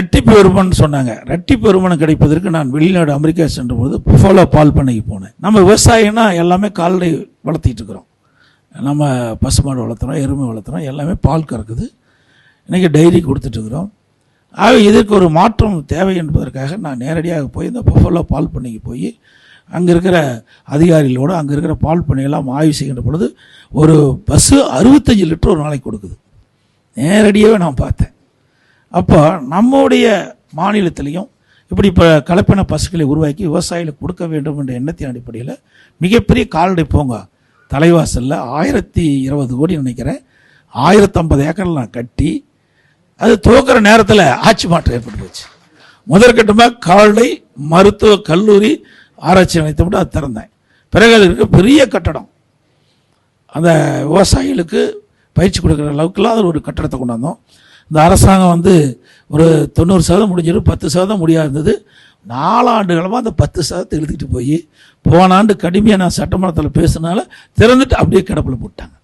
ரெட்டிப்பு வருமானம் சொன்னாங்க. ரெட்டிப்பு வருமானம் கிடைப்பதற்கு நான் வெளிநாடு அமெரிக்கா சென்ற போது புஃபோலோ பால் பண்ணைக்கு போனேன். நம்ம விவசாயம்னா எல்லாமே கால்நடை வளர்த்திட்டு இருக்கிறோம். நம்ம பசுமாடு வளர்த்துறோம் எருமை வளர்த்துறோம் எல்லாமே பால் கறக்குது. இன்றைக்கி டைரி கொடுத்துட்ருக்குறோம் ஆக இதற்கு ஒரு மாற்றம் தேவை என்பதற்காக நான் நேரடியாக போய் இந்த பஃபலோ பால் பண்ணைக்கு போய் அங்கே இருக்கிற அதிகாரிகளோடு அங்கே இருக்கிற பால் பண்ணையெல்லாம் ஆய்வு செய்கின்ற பொழுது ஒரு பஸ்ஸு அறுபத்தஞ்சு லிட்டர் ஒரு நாளைக்கு கொடுக்குது. நேரடியாகவே நான் பார்த்தேன். அப்போ நம்முடைய மாநிலத்திலையும் இப்படி இப்போ கலப்பின பசுக்களை உருவாக்கி விவசாயிகளுக்கு கொடுக்க வேண்டும் என்ற எண்ணத்தின் அடிப்படையில் மிகப்பெரிய கால்நடை பூங்கா தலைவாசலில் ஆயிரத்தி இருபது கோடி நினைக்கிறேன். ஆயிரத்தம்பது ஏக்கரில் நான் கட்டி அது துவக்கிற நேரத்தில் ஆட்சி மாற்றம் ஏற்பட்டு போச்சு முதற்கட்டமாக கால்நடை மருத்துவ கல்லூரி ஆராய்ச்சி நிலையத்தை மட்டும் அது திறந்தேன். பிறகு அது இருக்க பெரிய கட்டடம். அந்த விவசாயிகளுக்கு பயிற்சி கொடுக்குற அளவுக்குலாம் அதில் ஒரு கட்டடத்தை கொண்டாந்தோம். இந்த அரசாங்கம் வந்து ஒரு தொண்ணூறு சதவீதம் முடிஞ்சிடும் பத்து சதவீதம் முடியாது நாலாண்டு காலமாக அந்த பத்து சதவீதத்தை எழுதிட்டு போய் போன ஆண்டு கடுமையாக நான் சட்டமன்றத்தில் பேசுனால திறந்துட்டு அப்படியே கிடப்பில் போட்டாங்க.